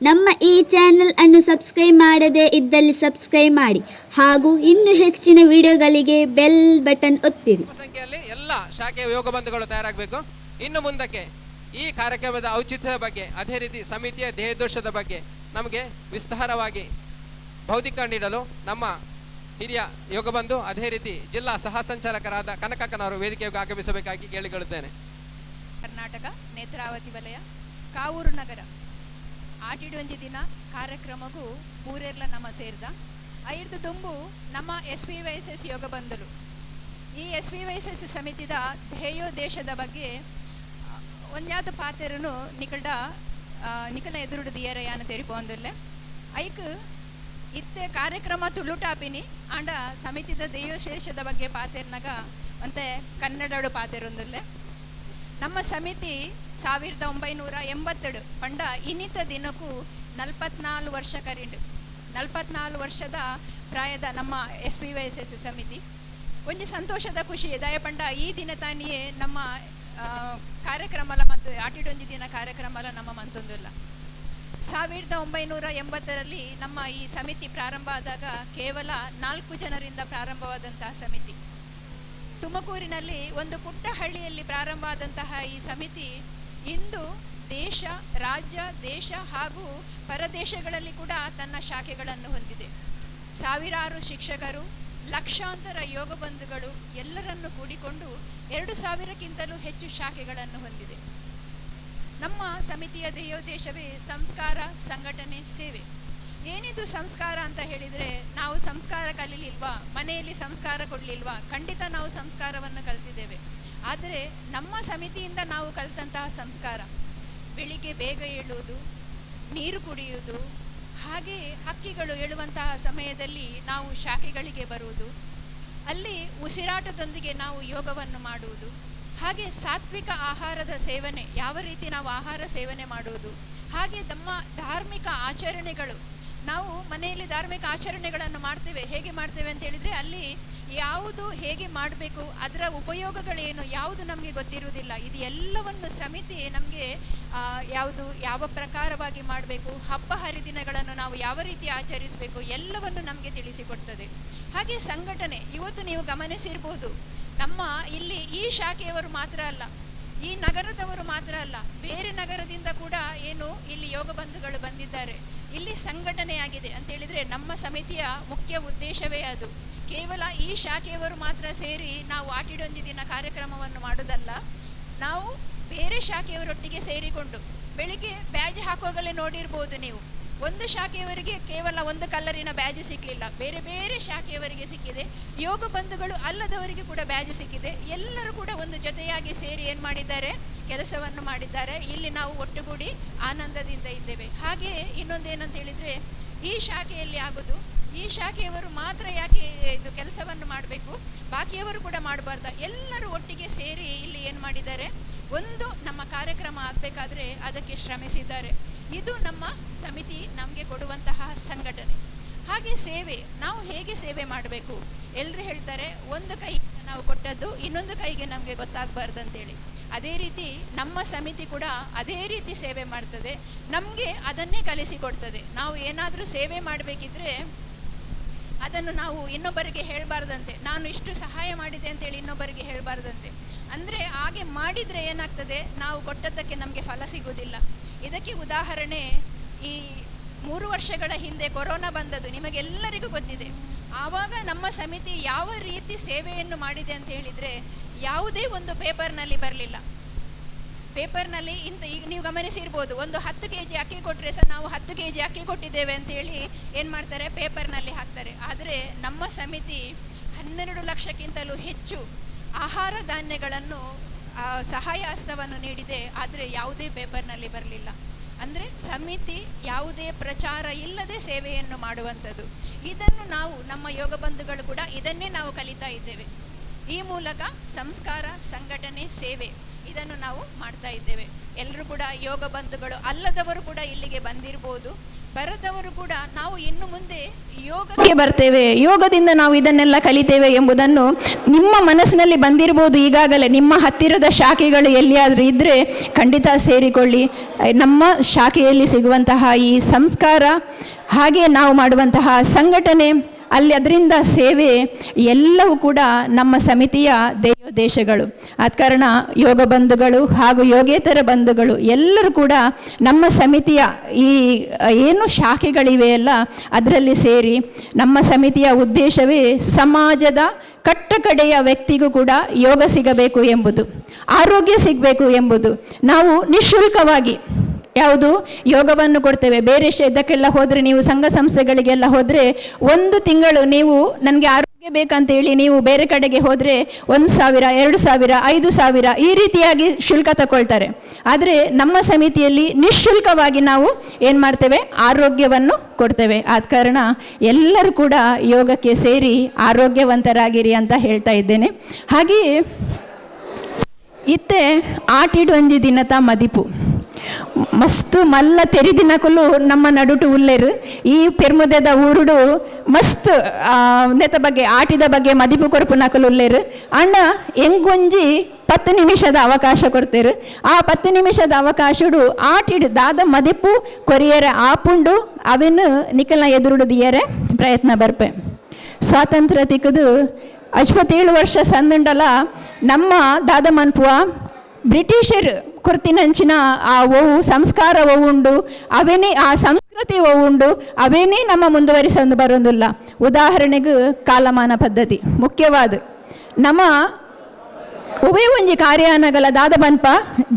ನಮ್ಮ ಈ ಚಾನೆಲ್ ಅನ್ನು ಸಬ್ಸ್ಕ್ರೈಬ್ ಮಾಡದೇ ಇದ್ದಲ್ಲಿ ಸಬ್ಸ್ಕ್ರೈಬ್ ಮಾಡಿ ಹಾಗೂ ಇನ್ನು ಹೆಚ್ಚಿನ ವಿಡಿಯೋಗಳಿಗೆ ಬೆಲ್ ಬಟನ್ ಒತ್ತಿರಿ. ಸಂಖ್ಯೆಯಲ್ಲಿ ಎಲ್ಲ ಶಾಖೆಯ ಯೋಗ ಬಂಧುಗಳು ತಯಾರಾಗಬೇಕು. ಇನ್ನು ಮುಂದಕ್ಕೆ ಈ ಕಾರ್ಯಕ್ರಮದ ಔಚಿತ್ಯದ ಬಗ್ಗೆ ಅದೇ ರೀತಿ ಸಮಿತಿಯ ದೇಹದೋಷದ ಬಗ್ಗೆ ನಮಗೆ ವಿಸ್ತಾರವಾಗಿ ಬೌದ್ಧಿಕ ನೀಡಲು ನಮ್ಮ ಹಿರಿಯ ಯೋಗ ಬಂಧು ಅದೇ ರೀತಿ ಜಿಲ್ಲಾ ಸಹ ಸಂಚಾಲಕರಾದ ಕನಕಕ್ಕನವರು ವೇದಿಕೆಗೆ ಆಗಮಿಸಬೇಕಾಗಿ ಕೇಳಿಕೊಳ್ಳುತ್ತೇನೆ. ಕರ್ನಾಟಕ ನೇತ್ರಾವತಿ ವಲಯ ಕಾವೂರು ನಗರ. ಆಟಿಡೊಂಜಿ ದಿನ ಕಾರ್ಯಕ್ರಮಗೂ ಪೂರೆರ್ಲ ನಮ್ಮ ಸೇರ್ದ. ಐರ್ದು ತುಂಬು ನಮ್ಮ S P Y S S ಯೋಗ ಬಂಧುಲು ಈ S P Y S S ಸಮಿತಿದ ಧ್ಯೇಯೋದ್ದೇಶದ ಬಗ್ಗೆ ಒಂಜಾತ ಪಾತೆರನು ನಿಕಲ್ಡ ನಿಕಲ ಎದುರುಡು ದಿಯರ ಯಾನ ತೆರಿಪೊಂದುಲ್ಲೆ ಐಕ್, ಇತ್ತೆ ಕಾರ್ಯಕ್ರಮ ತುಳುಟಾಪಿನಿ ಆಂಡ ಸಮಿತಿದ ದೇಯೋಶೇಷದ ಬಗ್ಗೆ ಪಾತೆರ್ನಾಗ ಅಂತೆ ಕನ್ನಡಡು ಪಾತೆರೊಂದುಲ್ಲೆ ನಮ್ಮ ಸಮಿತಿ ಸಾವಿರದ ಒಂಬೈನೂರ ಎಂಬತ್ತೆರಡು ಪಂಡ ಇನ್ನಿತ ದಿನಕ್ಕೂ ನಲ್ಪತ್ನಾಲ್ಕು ವರ್ಷ ಕರಿಂಡು ನಲ್ಪತ್ನಾಲ್ಕು ವರ್ಷದ ಪ್ರಾಯದ ನಮ್ಮ S P Y S S ಸಮಿತಿ. ಒಂಜಿ ಸಂತೋಷದ ಖುಷಿ ದಯಪಂಡ ಈ ದಿನ ತಾನಿಯೇ ನಮ್ಮ ಕಾರ್ಯಕ್ರಮಲ ಮತ್ತು ಆಟಿಡೊಂಜಿ ದಿನ ಕಾರ್ಯಕ್ರಮಲ ನಮ್ಮ ಮಂತೊಂದುಲ್ಲ. ಸಾವಿರದ ಒಂಬೈನೂರ ಎಂಬತ್ತರಲ್ಲಿ ನಮ್ಮ ಈ ಸಮಿತಿ ಪ್ರಾರಂಭ ಆದಾಗ ಕೇವಲ ನಾಲ್ಕು ಜನರಿಂದ ಪ್ರಾರಂಭವಾದಂತಹ ಸಮಿತಿ. ತುಮಕೂರಿನಲ್ಲಿ ಒಂದು ಪುಟ್ಟ ಹಳ್ಳಿಯಲ್ಲಿ ಪ್ರಾರಂಭ ಆದಂತಹ ಈ ಸಮಿತಿ ಇಂದು ದೇಶ, ರಾಜ್ಯ, ದೇಶ ಹಾಗೂ ಪರದೇಶಗಳಲ್ಲಿ ಕೂಡ ತನ್ನ ಶಾಖೆಗಳನ್ನು ಹೊಂದಿದೆ. ಸಾವಿರಾರು ಶಿಕ್ಷಕರು, ಲಕ್ಷಾಂತರ ಯೋಗ ಬಂಧುಗಳು ಎಲ್ಲರನ್ನು ಕೂಡಿಕೊಂಡು ಎರಡು ಸಾವಿರಕ್ಕಿಂತಲೂ ಹೆಚ್ಚು ಶಾಖೆಗಳನ್ನು ಹೊಂದಿದೆ. ನಮ್ಮ ಸಮಿತಿಯ ಧ್ಯೇಯೋದ್ದೇಶವೇ ಸಂಸ್ಕಾರ, ಸಂಘಟನೆ, ಸೇವೆ. ಏನಿದು ಸಂಸ್ಕಾರ ಅಂತ ಹೇಳಿದರೆ ನಾವು ಸಂಸ್ಕಾರ ಕಲೀಲಿಲ್ವಾ? ಮನೆಯಲ್ಲಿ ಸಂಸ್ಕಾರ ಕೊಡಲಿಲ್ವಾ? ಖಂಡಿತ ನಾವು ಸಂಸ್ಕಾರವನ್ನು ಕಲ್ತಿದ್ದೇವೆ. ಆದರೆ ನಮ್ಮ ಸಮಿತಿಯಿಂದ ನಾವು ಕಲಿತಂತಹ ಸಂಸ್ಕಾರ, ಬೆಳಿಗ್ಗೆ ಬೇಗ ಏಳುವುದು, ನೀರು ಕುಡಿಯುವುದು, ಹಾಗೆ ಹಕ್ಕಿಗಳು ಏಳುವಂತಹ ಸಮಯದಲ್ಲಿ ನಾವು ಶಾಖೆಗಳಿಗೆ ಬರುವುದು, ಅಲ್ಲಿ ಉಸಿರಾಟದೊಂದಿಗೆ ನಾವು ಯೋಗವನ್ನು ಮಾಡುವುದು, ಹಾಗೆ ಸಾತ್ವಿಕ ಆಹಾರದ ಸೇವನೆ, ಯಾವ ರೀತಿ ನಾವು ಆಹಾರ ಸೇವನೆ ಮಾಡುವುದು, ಹಾಗೆ ನಮ್ಮ ಧಾರ್ಮಿಕ ಆಚರಣೆಗಳು ನಾವು ಮನೆಯಲ್ಲಿ ಧಾರ್ಮಿಕ ಆಚರಣೆಗಳನ್ನು ಮಾಡ್ತೇವೆ, ಹೇಗೆ ಮಾಡ್ತೇವೆ ಅಂತ ಹೇಳಿದರೆ ಅಲ್ಲಿ ಯಾವುದು ಹೇಗೆ ಮಾಡಬೇಕು, ಅದರ ಉಪಯೋಗಗಳೇನು, ಯಾವುದು ನಮಗೆ ಗೊತ್ತಿರುವುದಿಲ್ಲ. ಇದು ಎಲ್ಲವನ್ನು ಸಮಿತಿ ನಮಗೆ ಯಾವುದು, ಯಾವ ಪ್ರಕಾರವಾಗಿ ಮಾಡಬೇಕು, ಹಬ್ಬ ಹರಿದಿನಗಳನ್ನು ನಾವು ಯಾವ ರೀತಿ ಆಚರಿಸಬೇಕು, ಎಲ್ಲವನ್ನು ನಮಗೆ ತಿಳಿಸಿಕೊಡ್ತದೆ. ಹಾಗೆ ಸಂಘಟನೆ, ಇವತ್ತು ನೀವು ಗಮನಿಸಿರ್ಬೋದು, ನಮ್ಮ ಇಲ್ಲಿ ಈ ಶಾಖೆಯವರು ಮಾತ್ರ ಅಲ್ಲ, ಈ ನಗರದವರು ಮಾತ್ರ ಅಲ್ಲ, ಬೇರೆ ನಗರದಿಂದ ಕೂಡ ಏನು ಇಲ್ಲಿ ಯೋಗ ಬಂಧುಗಳು ಬಂದಿದ್ದಾರೆ. ಇಲ್ಲಿ ಸಂಘಟನೆಯಾಗಿದೆ ಅಂತ ಹೇಳಿದರೆ ನಮ್ಮ ಸಮಿತಿಯ ಮುಖ್ಯ ಉದ್ದೇಶವೇ ಅದು. ಕೇವಲ ಈ ಶಾಖೆಯವರು ಮಾತ್ರ ಸೇರಿ ನಾವು ಆಟಿಡೊಂದು ದಿನ ಕಾರ್ಯಕ್ರಮವನ್ನು ಮಾಡೋದಲ್ಲ, ನಾವು ಬೇರೆ ಶಾಖೆಯವರೊಟ್ಟಿಗೆ ಸೇರಿಕೊಂಡು ಬೆಳಿಗ್ಗೆ ಬ್ಯಾಜ್ ಹಾಕುವಾಗಲೇ ನೋಡಿರ್ಬೋದು ನೀವು. ಒಂದು ಶಾಖೆಯವರಿಗೆ ಕೇವಲ ಒಂದು ಕಲ್ಲರಿನ ಬ್ಯಾಜ್ ಸಿಕ್ಕಲಿಲ್ಲ ಬೇರೆ ಬೇರೆ ಶಾಖೆಯವರಿಗೆ ಸಿಕ್ಕಿದೆ. ಯೋಗ ಬಂಧುಗಳು ಅಲ್ಲದವರಿಗೆ ಕೂಡ ಬ್ಯಾಜ್ ಸಿಕ್ಕಿದೆ. ಎಲ್ಲರೂ ಕೂಡ ಒಂದು ಜೊತೆಯಾಗಿ ಸೇರಿ ಏನು ಮಾಡಿದ್ದಾರೆ? ಕೆಲಸವನ್ನು ಮಾಡಿದ್ದಾರೆ. ಇಲ್ಲಿ ನಾವು ಒಟ್ಟುಗೂಡಿ ಆನಂದದಿಂದ ಇದ್ದೇವೆ. ಹಾಗೆ ಇನ್ನೊಂದೇನಂತ ಹೇಳಿದರೆ, ಈ ಶಾಖೆಯಲ್ಲಿ ಆಗೋದು. ಈ ಶಾಖೆಯವರು ಮಾತ್ರ ಯಾಕೆ ಇದು ಕೆಲಸವನ್ನು ಮಾಡಬೇಕು? ಬಾಕಿಯವರು ಕೂಡ ಮಾಡಬಾರ್ದ. ಎಲ್ಲರೂ ಒಟ್ಟಿಗೆ ಸೇರಿ ಇಲ್ಲಿ ಏನು ಮಾಡಿದ್ದಾರೆ? ಒಂದು, ನಮ್ಮ ಕಾರ್ಯಕ್ರಮ ಆಗಬೇಕಾದ್ರೆ ಅದಕ್ಕೆ ಶ್ರಮಿಸಿದ್ದಾರೆ. ಇದು ನಮ್ಮ ಸಮಿತಿ ನಮಗೆ ಕೊಡುವಂತಹ ಸಂಘಟನೆ. ಹಾಗೆ ಸೇವೆ, ನಾವು ಹೇಗೆ ಸೇವೆ ಮಾಡಬೇಕು? ಎಲ್ಲರೂ ಹೇಳ್ತಾರೆ, ಒಂದು ಕೈ ನಾವು ಕೊಟ್ಟದ್ದು, ಇನ್ನೊಂದು ಕೈಗೆ ನಮಗೆ ಗೊತ್ತಾಗಬಾರ್ದು ಅಂತೇಳಿ. ಅದೇ ರೀತಿ ನಮ್ಮ ಸಮಿತಿ ಕೂಡ ಅದೇ ರೀತಿ ಸೇವೆ ಮಾಡ್ತದೆ. ನಮಗೆ ಅದನ್ನೇ ಕಲಿಸಿಕೊಡ್ತದೆ. ನಾವು ಏನಾದರೂ ಸೇವೆ ಮಾಡಬೇಕಿದ್ರೆ ಅದನ್ನು ನಾವು ಇನ್ನೊಬ್ಬರಿಗೆ ಹೇಳಬಾರ್ದಂತೆ. ನಾನು ಇಷ್ಟು ಸಹಾಯ ಮಾಡಿದೆ ಅಂತೇಳಿ ಇನ್ನೊಬ್ಬರಿಗೆ ಹೇಳಬಾರ್ದಂತೆ. ಅಂದರೆ ಹಾಗೆ ಮಾಡಿದರೆ ಏನಾಗ್ತದೆ? ನಾವು ಕೊಟ್ಟದ್ದಕ್ಕೆ ನಮಗೆ ಫಲ ಸಿಗುವುದಿಲ್ಲ. ಇದಕ್ಕೆ ಉದಾಹರಣೆ ಈ ಮೂರು ವರ್ಷಗಳ ಹಿಂದೆ ಕೊರೋನಾ ಬಂದದ್ದು ನಿಮಗೆಲ್ಲರಿಗೂ ಗೊತ್ತಿದೆ. ಆವಾಗ ನಮ್ಮ ಸಮಿತಿ ಯಾವ ರೀತಿ ಸೇವೆಯನ್ನು ಮಾಡಿದೆ ಅಂತ ಹೇಳಿದರೆ ಯಾವುದೇ ಒಂದು ಪೇಪರ್ನಲ್ಲಿ ಬರಲಿಲ್ಲ. ಪೇಪರ್ನಲ್ಲಿ ಇಂತ ಈಗ ನೀವು ಗಮನಿಸಿರ್ಬೋದು, ಒಂದು ಹತ್ತು ಕೆ ಜಿ ಅಕ್ಕಿ ಕೊಟ್ಟರೆ ಸಹ ನಾವು ಹತ್ತು ಕೆ ಜಿ ಅಕ್ಕಿ ಕೊಟ್ಟಿದ್ದೇವೆ ಅಂತೇಳಿ ಏನು ಮಾಡ್ತಾರೆ? ಪೇಪರ್ನಲ್ಲಿ ಹಾಕ್ತಾರೆ. ಆದರೆ ನಮ್ಮ ಸಮಿತಿ ಹನ್ನೆರಡು ಲಕ್ಷಕ್ಕಿಂತಲೂ ಹೆಚ್ಚು ಆಹಾರ ಧಾನ್ಯಗಳನ್ನು ಸಹಾಯ ಹಸ್ತವನ್ನು ನೀಡಿದೆ. ಆದರೆ ಯಾವುದೇ ಪೇಪರ್ನಲ್ಲಿ ಬರಲಿಲ್ಲ. ಅಂದರೆ ಸಮಿತಿ ಯಾವುದೇ ಪ್ರಚಾರ ಇಲ್ಲದೆ ಸೇವೆಯನ್ನು ಮಾಡುವಂಥದ್ದು. ಇದನ್ನು ನಾವು ನಮ್ಮ ಯೋಗ ಬಂಧುಗಳು ಕೂಡ ಇದನ್ನೇ ನಾವು ಕಲಿತಾ ಇದ್ದೇವೆ. ಈ ಮೂಲಕ ಸಂಸ್ಕಾರ, ಸಂಘಟನೆ, ಸೇವೆ ಇದನ್ನು ನಾವು ಮಾಡ್ತಾ ಇದ್ದೇವೆ. ಎಲ್ಲರೂ ಕೂಡ ಯೋಗ ಬಂಧುಗಳು ಅಲ್ಲದವರು ಕೂಡ ಇಲ್ಲಿಗೆ ಬಂದಿರ್ಬೋದು. ಬರದವರು ಕೂಡ ನಾವು ಇನ್ನು ಮುಂದೆ ಯೋಗಕ್ಕೆ ಬರ್ತೇವೆ. ಯೋಗದಿಂದ ನಾವು ಇದನ್ನೆಲ್ಲ ಕಲಿತೇವೆ ಎಂಬುದನ್ನು ನಿಮ್ಮ ಮನಸ್ಸಿನಲ್ಲಿ ಬಂದಿರ್ಬೋದು. ಈಗಾಗಲೇ ನಿಮ್ಮ ಹತ್ತಿರದ ಶಾಖೆಗಳು ಎಲ್ಲಿಯಾದರೂ ಇದ್ದರೆ ಖಂಡಿತ ಸೇರಿಕೊಳ್ಳಿ. ನಮ್ಮ ಶಾಖೆಯಲ್ಲಿ ಸಿಗುವಂತಹ ಈ ಸಂಸ್ಕಾರ, ಹಾಗೆ ನಾವು ಮಾಡುವಂತಹ ಸಂಘಟನೆ ಅಲ್ಲಿ ಅದರಿಂದ ಸೇವೆ ಎಲ್ಲವೂ ಕೂಡ ನಮ್ಮ ಸಮಿತಿಯ ದೇಶಗಳು. ಆದ ಕಾರಣ ಯೋಗ ಬಂಧುಗಳು ಹಾಗೂ ಯೋಗೇತರ ಬಂಧುಗಳು ಎಲ್ಲರೂ ಕೂಡ ನಮ್ಮ ಸಮಿತಿಯ ಈ, ಏನು ಶಾಖೆಗಳಿವೆಯಲ್ಲ ಅದರಲ್ಲಿ ಸೇರಿ ನಮ್ಮ ಸಮಿತಿಯ ಉದ್ದೇಶವೇ ಸಮಾಜದ ಕಟ್ಟಕಡೆಯ ವ್ಯಕ್ತಿಗೂ ಕೂಡ ಯೋಗ ಸಿಗಬೇಕು ಎಂಬುದು, ಆರೋಗ್ಯ ಸಿಗಬೇಕು ಎಂಬುದು. ನಾವು ನಿಶುಲ್ಕವಾಗಿ ಯಾವುದು? ಯೋಗವನ್ನು ಕೊಡ್ತೇವೆ. ಬೇರೆ ಇದಕ್ಕೆಲ್ಲ ಹೋದರೆ ನೀವು ಸಂಘ ಸಂಸ್ಥೆಗಳಿಗೆಲ್ಲ ಹೋದರೆ ಒಂದು ತಿಂಗಳು ನೀವು ನನಗೆ ಆರೋಗ್ಯ ಬೇಕಂತೇಳಿ ನೀವು ಬೇರೆ ಕಡೆಗೆ ಹೋದರೆ ಒಂದು ಸಾವಿರ, ಎರಡು ಸಾವಿರ, ಐದು ಸಾವಿರ ಈ ರೀತಿಯಾಗಿ ಶುಲ್ಕ ತಗೊಳ್ತಾರೆ. ಆದರೆ ನಮ್ಮ ಸಮಿತಿಯಲ್ಲಿ ನಿಶುಲ್ಕವಾಗಿ ನಾವು ಏನು ಮಾಡ್ತೇವೆ? ಆರೋಗ್ಯವನ್ನು ಕೊಡ್ತೇವೆ. ಆದ ಕಾರಣ ಎಲ್ಲರೂ ಕೂಡ ಯೋಗಕ್ಕೆ ಸೇರಿ ಆರೋಗ್ಯವಂತರಾಗಿರಿ ಅಂತ ಹೇಳ್ತಾ ಇದ್ದೇನೆ. ಹಾಗೆಯೇ ಇತ್ತೆ ಆಟಿಡು ಒಂಜಿ ದಿನತ ಮದಿಪು. ಮಸ್ತ್ ಮಲ್ಲ ತೆರಿದಿನಕುಲು ನಮ್ಮ ನಡುಟು ಉಲ್ಲೆರು, ಈ ಪೆರ್ಮುದೆದ ಊರುಡು ಮಸ್ತ್ ನೆತ ಬಗ್ಗೆ, ಆಟಿದ ಬಗ್ಗೆ ಮದಿಪು ಕೊರಪು ನಕಲು ಉಲ್ಲೆರು. ಅಣ್ಣ, ಎಂಗೊಂಜಿ ಪತ್ತು ನಿಮಿಷದ ಅವಕಾಶ ಕೊಡ್ತೇರು. ಆ ಪತ್ತು ನಿಮಿಷದ ಅವಕಾಶಡು ಆಟಿಡು ದಾದ ಮದಿಪು ಕೊರಿಯರೆ ಆಪುಂಡು ಅವೆನು ನಿಖಲ್ನ ಎದುರುಡು ದಿಯರೆ ಪ್ರಯತ್ನ ಬರ್ಪೆ. ಸ್ವಾತಂತ್ರ್ಯ ತಿಕ್ಕದು ಅಶ್ವತ್ತೇಳು ವರ್ಷ ಸಂದುಂಡಲ ನಮ್ಮ ದಾದಮನ್ಪುವ ಬ್ರಿಟಿಷರ್ ಕೊರ್ತಿನಂಚಿನ ಆ ಓವು ಸಂಸ್ಕಾರ ಉಂಡು, ಅವೇನೇ ಆ ಸಂಸ್ಕೃತಿ ಉಂಡು, ಅವೇನೇ ನಮ್ಮ ಮುಂದುವರಿಸೊಂದು ಬರೋದಿಲ್ಲ. ಉದಾಹರಣೆಗೆ ಕಾಲಮಾನ ಪದ್ಧತಿ, ಮುಖ್ಯವಾದ ನಮ್ಮ ಉಭಯ ಒಂಜಿ ಕಾರ್ಯಾನಗಲ ದಾದ ಬನ್ಪ,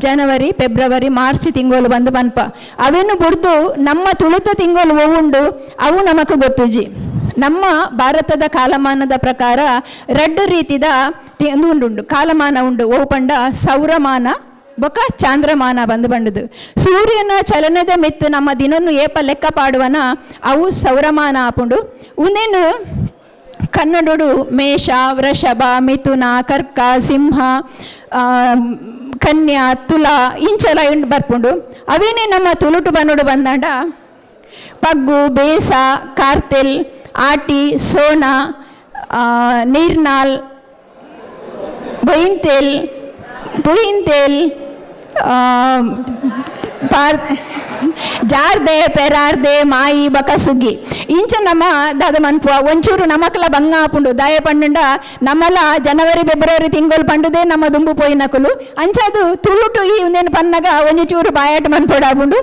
ಜನವರಿ, ಫೆಬ್ರವರಿ, ಮಾರ್ಚ್ ತಿಂಗಳು ಬಂದು ಬನ್ಪ. ಅವೆನ್ನು ಬುಡ್ದು ನಮ್ಮ ತುಳಿತ ತಿಂಗಳು ಉಂಡು ಅವು ನಮಕ್ ಗೊತ್ತುಜಿ. ನಮ್ಮ ಭಾರತದ ಕಾಲಮಾನದ ಪ್ರಕಾರ ರಡ್ಡು ರೀತಿದ ತಿಂದು ಉಂಡುಂಡು, ಕಾಲಮಾನ ಉಂಡು. ಓಪಂಡ ಪಂಡ ಸೌರಮಾನ, ಬೊಕ ಚಾಂದ್ರಮಾನ ಬಂದು ಬಂಡದು. ಸೂರ್ಯನ ಚಲನದ ಮೆತ್ತು ನಮ್ಮ ದಿನನ್ನು ಏಪ ಲೆಕ್ಕ ಪಾಡುವನ, ಅವು ಸೌರಮಾನ ಆಪುಂಡು. ಉಂದೇನು ಕನ್ನಡಡು ಮೇಷ ವೃಷಭ ಮಿಥುನ ಕರ್ಕ ಸಿಂಹ ಕನ್ಯಾ ತುಲ ಇಂಚೆಲ್ಲ ಇಂಡು ಬರ್ಪುಂಡು. ಅವೇನೇ ನಮ್ಮ ತುಳುಟು ಬನ್ನುಡು ಬಂದಾಂಡ? ಪಗ್ಗು ಬೇಸ ಕಾರ್ತೆಲ್ ಆಟಿ ಸೋಣ ನೀರ್ನಾಲ್ ಬೊಯಿಂತೆಲ್ ಪುಯಿಂತೆಲ್ ಆ, ಪಾರ್ ಜಾರ್ದೆ ಪೆರಾರ್ದೆ ಮಾಯಿ ಬಕ ಸುಗ್ಗಿ. ಇಂಚ ನಮ್ಮ ದಾದ ಮನ್ಪುವ, ಒಂಚೂರು ನಮಕ್ಲ ಬಂಗ ಆಪುಂಡು ದಾಯ ಪಂಡುಂಡ ನಮ್ಮಲ ಜನವರಿ, ಫೆಬ್ರವರಿ ತಿಂಗಳು ಪಂಡುದೇ ನಮ್ಮ ದುಂಬು ಪೋಯಿನಕುಲು ಅಂಚಾದು ತುಳುಟು ಈ ಒಂದೇನು ಪನ್ನಗ ಒಂಜಿ ಚೂರು ಬಾಯಾಟ ಮನ್ಪುಡ ಆಪುಂಡು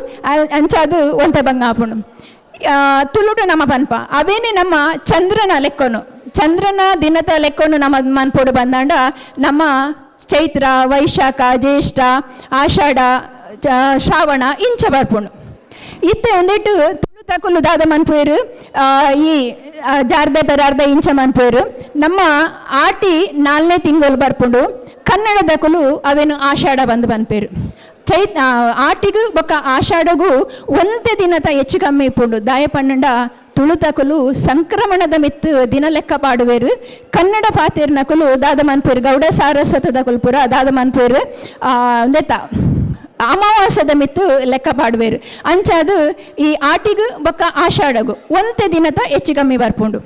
ಅಂಚಾದು ಒಂತೆ ಬಂಗ ಆಪುಂಡು ತುಳುಟು ನಮ್ಮ ಪನ್ಪ. ಅವೇನೇ ನಮ್ಮ ಚಂದ್ರನ ಲೆಕ್ಕೊನು. ಚಂದ್ರನ ದಿನದ ಲೆಕ್ಕೊನು ನಮ್ಮ ಮನ್ಪೋಡು ಬಂದಾಂಡ ನಮ್ಮ ಚೈತ್ರ, ವೈಶಾಖ, ಜ್ಯೇಷ್ಠ, ಆಷಾಢ ಶ್ರಾವಣ ಇಂಚ ಬರ್ಪುಂಡು ಇತ್ತೆ ಒಂದಿಟ್ಟು ತುಳು ತಕುಲು ದಾದ ಮನ್ಪುಯರು ಈ ಜಾರ್ದೆ ಪೆರಾರ್ದೆ ಇಂಚ ಮನ್ಪುಯರು. ನಮ್ಮ ಆಟಿ ನಾಲ್ನೇ ತಿಂಗಳು ಬರ್ಪುಂಡು. ಕನ್ನಡದ ಕುಲು ಅವೇನು ಆಷಾಢ ಬಂದು ಬನ್ಪೇರು ಆ, ಆಟಿಗೂ ಬೊಕ್ಕ ಆಷಾಢಗೂ ಒಂದೇ ದಿನದ ಹೆಚ್ಚು ಕಮ್ಮಿ ಇಪ್ಪುಂಡು. ದಾಯ ಪನ್ನಂಡ ತುಳುತಕುಲು ಸಂಕ್ರಮಣದ ಮಿತ್ತು ದಿನ ಲೆಕ್ಕ ಪಾಡುವೆರು. ಕನ್ನಡ ಪಾತಿರ್ನಕುಲು ದಾದ ಮನ್ಪೇರು ಗೌಡ ಸಾರಸ್ವತದ ಕುಲ್ಪುರ ದಾದ ಮನ್ಪೇರು ನೆತ್ತ ಅಮಾವಾಸ್ಯದ ಮಿತ್ತು ಲೆಕ್ಕ ಪಾಡ್ಬೇರು. ಅಂಚಾದು ಈ ಆಟಿಗು ಬೊಕ್ಕ ಆಷಾಢಗು. ಒಂದೇ ದಿನದ ಹೆಚ್ಚು ಕಮ್ಮಿ ಬರ್ಪುಂಡು.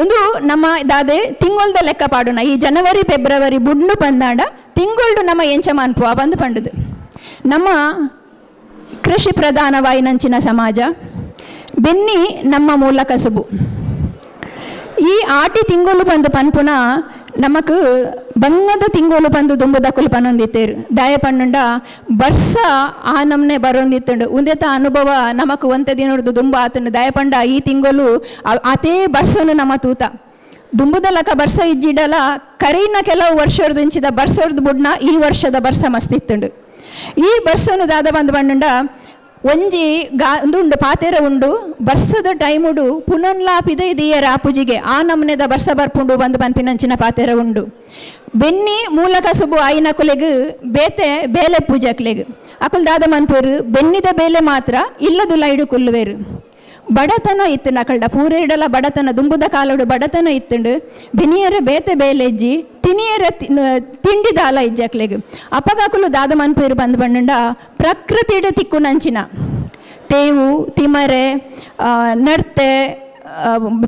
ಒಂದು ನಮ್ಮ ದಾದೆ ತಿಂಗೊಳ್ದ ಲೆಕ್ಕ ಪಾಡೋಣ ಈ ಜನವರಿ, ಫೆಬ್ರವರಿ ಬುಡ್ನು ಬಂದಾಂಡ ತಿಂಗೊಳ್ಡು ನಮ್ಮ ಎಂಚ ಮನ್ಪುವ ಬಂದು ಪಂಡುದು. ನಮ್ಮ ಕೃಷಿ ಪ್ರಧಾನವಾಯಿನಂಚಿನ ಸಮಾಜ, ಬೆನ್ನಿ ನಮ್ಮ ಮೂಲ ಕಸುಬು ಈ ಆಟಿ ತಿಂಗಳು ಬಂದು ಪನ್ಪುನ ನಮಕ್ ಬಂಗದ ತಿಂಗೋಲು ಬಂದು ದುಂಬದ ಪನೊಂದಿತ್ತೇರು ದಯ ಪಣ್ಣುಂಡ ಬರ್ಸ ಆ ನಮ್ನೆ ಬರೋಂದಿತ್ತುಂಡು. ಉಂದೆತ ಅನುಭವ ನಮಕ್ ಒಂತೆ ದಿನಡ್ದು ದುಂಬ ಆತಂಡು. ದಯ ಪಂಡ ಈ ತಿಂಗೋಲು ಅತೇ ಬರ್ಸನು ನಮ್ಮ ತೂತ. ದುಂಬುದಲಕ ಬರ್ಸ ಇಜ್ಜಿಡಲ, ಕರೀನ ಕೆಲವು ವರ್ಷರ್ದು ಇಂಚಿದ ಬರ್ಸೋರ್ದು ಬುಡ್ನ ಈ ವರ್ಷದ ಬರ್ಸ ಮಸ್ತಿತ್ತುಂಡು. ಈ ಬರ್ಸನು ದಾದ ಬಂದು ಪಣ್ಣುಂಡ ಒಂಜಿ ಗಾ ಉಂದುಂಡು ಪಾತೆರ ಉಂಡು, ಬರ್ಸದ ಟೈಮುಡು ಪುನನ್ಲಾಪಿದ ಇದೆಯರ ಪೂಜೆಗೆ, ಆ ನಮನೆದ ಬರ್ಸ ಬರ್ಪುಂಡು ಬಂದು ಪನ್ಪಿನಂಚಿನ ಪಾತೆರ ಉಂಡು. ಬೆನ್ನಿ ಮೂಲ ಕಸುಬು ಆಯಿನ ಕುಲೆಗು, ಬೇತೆ ಬೇಲೆ ಪೂಜೆ ಅಕ್ಲೆಗ್ ಅಕುಲ್ ದಾದ ಮನ್ಪುರು ಬೆನ್ನಿದ ಬೇಲೆ ಮಾತ್ರ ಇಲ್ಲದು ಲೈಡು ಕುಲ್ಲುವೇರು ಬಡತನ ಇತ್ತು ನಕಲ್ಡ ಪೂರೇಡಲ ಬಡತನ, ದುಂಬುದ ಕಾಲಡು ಬಡತನ ಇತ್ತುಂಡು. ಬಿನಿಯರ ಬೇತೆ ಬೇಲೆಜ್ಜಿ ತಿನಿಯರ ತಿಂಡಿ ದಾಲ ಇಜ್ಜಕ್ಲೆಗ್ ಅಪಗಾಕುಲು ದಾದ ಮನ್ಪೇರು ಬಂದು ಬಂಡುಂಡ ಪ್ರಕೃತಿಡು ತಿಕ್ಕು ನಂಚಿನ. ತೇವು, ತಿಮರೆ ನರ್ತೆ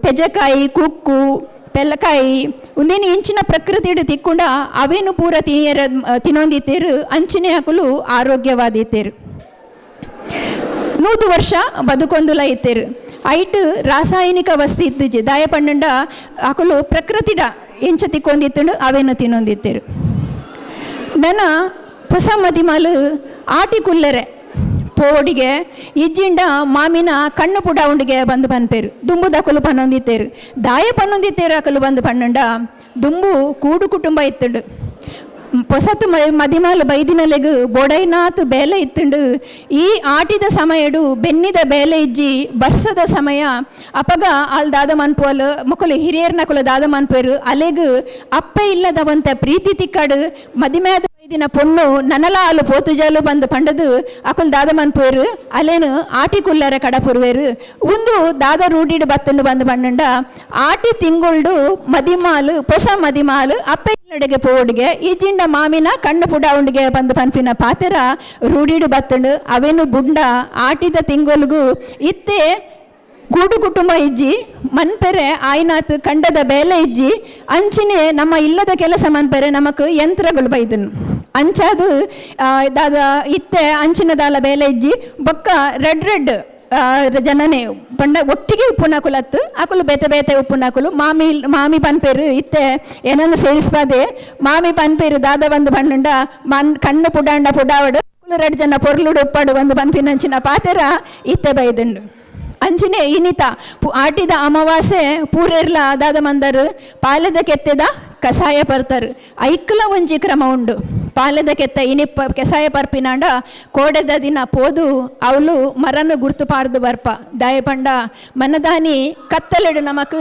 ಪೆಜಕಾಯಿ, ಕುಕ್ಕು, ಪೆಲ್ಲಕಾಯಿ, ಉಂದೇನು ಇಂಚಿನ ಪ್ರಕೃತಿಡು ತಿಕ್ಕೊಂಡ, ಅವೇನು ಪೂರ ತಿನಿಯರ ತಿನ್ನೊಂದಿತ್ತೇರು ಅಂಚಿನ ಹಾಕಲು ಆರೋಗ್ಯವಾದಿತ್ತೇರು. ನೂದು ವರ್ಷ ಬದುಕೊಂದುಲ ಇತ್ತೇರು. ಐಟ್ ರಾಸಾಯನಿಕ ವಸ್ತು ಇತ್ತಿಜಿ ದಾಯ ಪಂಡ ಅಕಲು ಪ್ರಕೃತಿಡ ಎಂಚ ತಿಕ್ಕೊಂದಿತ್ತುಂಡು ಅವೇನು ತಿನ್ನೊಂದಿತ್ತೇರು. ನನ್ನ ಹೊಸ ಮದಿಮಾಲು ಆಟಿ ಕುಲ್ಲರೆ, ಪೋಡಿಗೆ, ಇಜ್ಜಿಂಡ ಮಾಮಿನ ಕಣ್ಣು ಪುಡ ಉಂಡಿಗೆ ಬಂದು ಪನ್ಪೇರು ದುಂಬು ದಕಲು ಪನ್ನೊಂದಿತ್ತೇರು. ದಾಯ ಪನ್ನೊಂದಿತ್ತೇರು ಅಕಲು ಬಂದು ಪನ್ನಂಡ ದುಂಬು ಕೂಡು ಕುಟುಂಬ ಇತ್ತುಂಡು. ಪೊಸತ್ತು ಮದಿಮಾಲ ಬೈದಿನಲೆಗ್ ಬೊಡೈನಾತು ಬೇಲೆ ಇತ್ತುಂಡು. ಈ ಆಟಿದ ಸಮಯಡು ಬೆನ್ನಿದ ಬೇಲೆ ಇಜ್ಜಿ ಬರ್ಸದ ಸಮಯ. ಅಪಗ ಅಲ್ಲಿ ದಾದ ಮನ್ಪೋಲು ಹಿರಿಯರ್ನ ಕುಲ ದಾದ ಮನ್ಪೇರು ಅಲೆಗು ಅಪ್ಪ ಇಲ್ಲದವಂತ ಪ್ರೀತಿ ತಿಕ್ಕಡು ಮದಿಮೆಯಾದ ಪೊಣ್ಣು ನನಲ ಅಲು ಪೋತುಜಾಲು ಬಂದು ಪಂಡದು ಅಕುಲ್ ದಾದ ಮನ್ಪೇರು ಅಲೇನು ಆಟಿ ಕುಲ್ಲರ ಕಡಪುರುವೇರು ಒಂದು ದಾದ ರೂಢಿಡು ಬತ್ತುಂಡು ಬಂದು ಪಂಡ ಆಟಿ ತಿಂಗುಳ್ಡು ಮದಿಮಾಲು, ಪೊಸ ಮದಿಮಾಲು, ಅಪ್ಪ ಇಲ್ಲಡೆಗೆ ಪೋಡಿಗೆ ಈ ಮಾಮಿನ ಕಣ್ಣು ಪುಡ ಉಂಡಿಗೆ ಬಂದು ಪನ್ಪಿನ ಪಾತೆರ ರೂಢಿಡು ಬತ್ತುಂಡು, ಅವೇನು ಬುಂಡ, ಆಟಿದ ತಿಂಗೊಲ್ಗು ಇತ್ತೆ ಗೂಡು ಕುಟುಂಬ ಇಜ್ಜಿ, ಮನ್ಪೆರೆ ಆಯ್ನಾತ್ ಕಂಡದ ಬೇಲೆ ಇಜ್ಜಿ, ಅಂಚಿನೇ ನಮ್ಮ ಇಲ್ಲದ ಕೆಲಸ ಮನ್ಪೆರೆ ನಮಕ್ ಯಂತ್ರಗಳು ಬೈದನು. ಅಂಚಾದು ದಾದ ಇತ್ತೆ, ಅಂಚಿನ ದಾಲ ಬೇಲೆ ಇಜ್ಜಿ, ಬೊಕ್ಕ ರೆಡ್ ರೆಡ್ ಜನನೆ ಜನನೇ, ಪಂಡ, ಒಟ್ಟಿಗೆ ಉಪ್ಪುನಾಕುಲತ್ತು ಅಕುಲು ಬೇತೆ ಬೇತೆ ಉಪ್ಪುನಾಕುಲು, ಮಾಮಿ ಮಾಮಿ ಪನ್ಪೇರು, ಇತ್ತೆ, ಏನನ್ನು ಸೇರಿಸ್ಬಾದೆ, ಮಾಮಿ ಪನ್ಪೇರು ದಾದ ಬಂದು ಪಂಡುಂಡ ಮಣ್ ಕಣ್ಣು ಪುಡಾಂಡ ಪುಡಾವಡು ರೆಡ್ ಜನ ಪೊರ್ಲುಡು ಉಪ್ಪಾಡು ಒಂದು ಪನ್ಪಿನಂಚಿನ ಪಾತೆರ ಇತ್ತೆ ಬೈದುಂಡು. ಅಂಚಿನೇ ಇನಿತ ಆಟಿದ ಅಮಾವಾಸ್ಯೆ ಪೂರೆರ್ಲ ದಾದ ಮಂದರು, ಪಾಲದ ಕೆತ್ತೆದ ಕಷಾಯ ಪರ್ತರು ಐಕ್ಲ ಒಂಜಿ ಕ್ರಮ ಉಂಡು. ಪಾಲದ ಕೆತ್ತ ಇನಿಪ್ಪ ಕೆಸಾಯ ಪರ್ಪಿನಾಂಡ ಕೋಡೆದ ದಿನ ಪೋದು ಅವಳು ಮರನು ಗುರ್ತು ಪಾರ್ದು ಬರ್ಪ. ದಾಯ ಪಂಡ ಮನದಾನಿ ಕತ್ತಲೆಡು ನಮಕ್